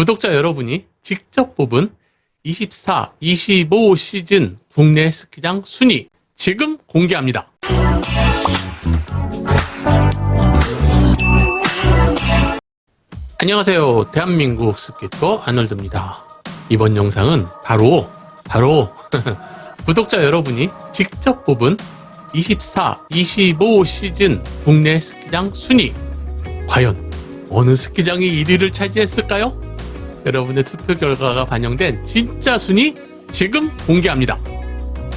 구독자 여러분이 직접 뽑은 24, 25 시즌 국내 스키장 순위 지금 공개합니다. 안녕하세요. 대한민국 스키터 아놀드입니다. 이번 영상은 바로 바로 구독자 여러분이 직접 뽑은 24, 25 시즌 국내 스키장 순위 과연 어느 스키장이 1위를 차지했을까요? 여러분의 투표 결과가 반영된 진짜 순위 지금 공개합니다.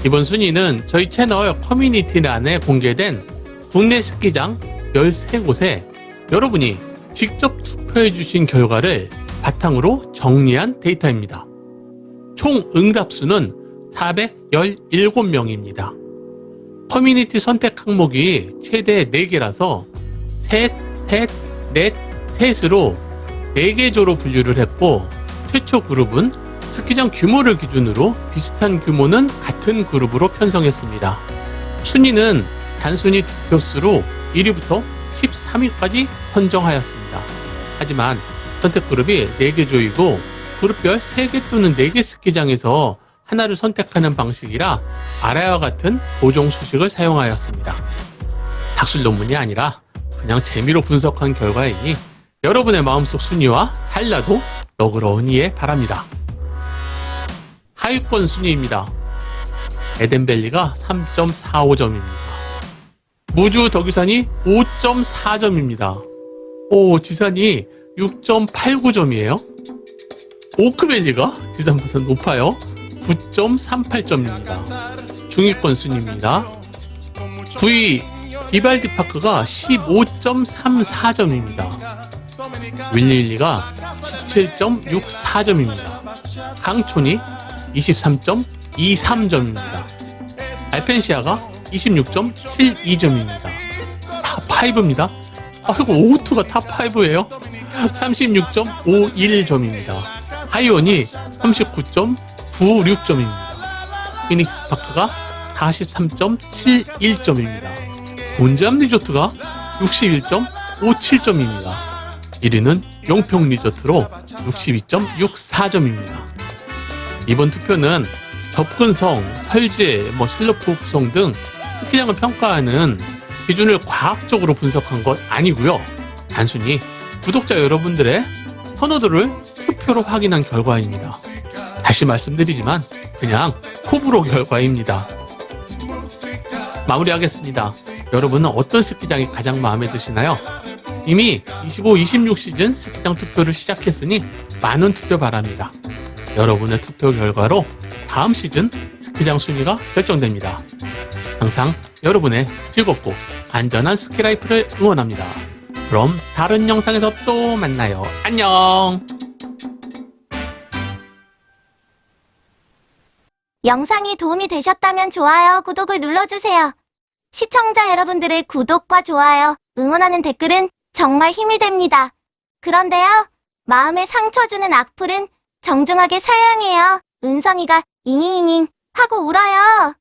이번 순위는 저희 채널 커뮤니티란에 공개된 국내 스키장 13곳에 여러분이 직접 투표해주신 결과를 바탕으로 정리한 데이터입니다. 총 응답수는 417명입니다. 커뮤니티 선택 항목이 최대 4개라서 셋, 셋, 넷, 셋으로 4개 조로 분류를 했고 최초 그룹은 스키장 규모를 기준으로 비슷한 규모는 같은 그룹으로 편성했습니다. 순위는 단순히 득표수로 1위부터 13위까지 선정하였습니다. 하지만 선택 그룹이 4개 조이고 그룹별 3개 또는 4개 스키장에서 하나를 선택하는 방식이라 아래와 같은 고정 수식을 사용하였습니다. 학술 논문이 아니라 그냥 재미로 분석한 결과이니 여러분의 마음속 순위와 달라도 너그러운 이해 바랍니다. 하위권 순위입니다. 에덴밸리가 3.45점입니다. 무주 덕유산이 5.4점입니다. 오, 지산이 6.89점이에요. 오크밸리가 지산보다 높아요. 9.38점입니다. 중위권 순위입니다. 9위 비발디 파크가 15.34점입니다. 윌리윌리가 17.64점입니다. 강촌이 23.23점입니다. 알펜시아가 26.72점입니다. 탑5입니다. 아이고, 오투가 탑5예요. 36.51점입니다. 하이원이 39.96점입니다. 피닉스 파크가 43.71점입니다. 본잠 리조트가 61.57점입니다. 1위는 용평 리조트로 62.64점입니다. 이번 투표는 접근성, 설계, 뭐 실로프 구성 등 스키장을 평가하는 기준을 과학적으로 분석한 것 아니고요. 단순히 구독자 여러분들의 선호도를 투표로 확인한 결과입니다. 다시 말씀드리지만 그냥 호불호 결과입니다. 마무리하겠습니다. 여러분은 어떤 스키장이 가장 마음에 드시나요? 이미 25, 26 시즌 스키장 투표를 시작했으니 많은 투표 바랍니다. 여러분의 투표 결과로 다음 시즌 스키장 순위가 결정됩니다. 항상 여러분의 즐겁고 안전한 스키라이프를 응원합니다. 그럼 다른 영상에서 또 만나요. 안녕! 영상이 도움이 되셨다면 좋아요, 구독을 눌러주세요. 시청자 여러분들의 구독과 좋아요, 응원하는 댓글은 정말 힘이 됩니다. 그런데요, 마음에 상처 주는 악플은 정중하게 사양해요. 은성이가 잉잉잉 하고 울어요.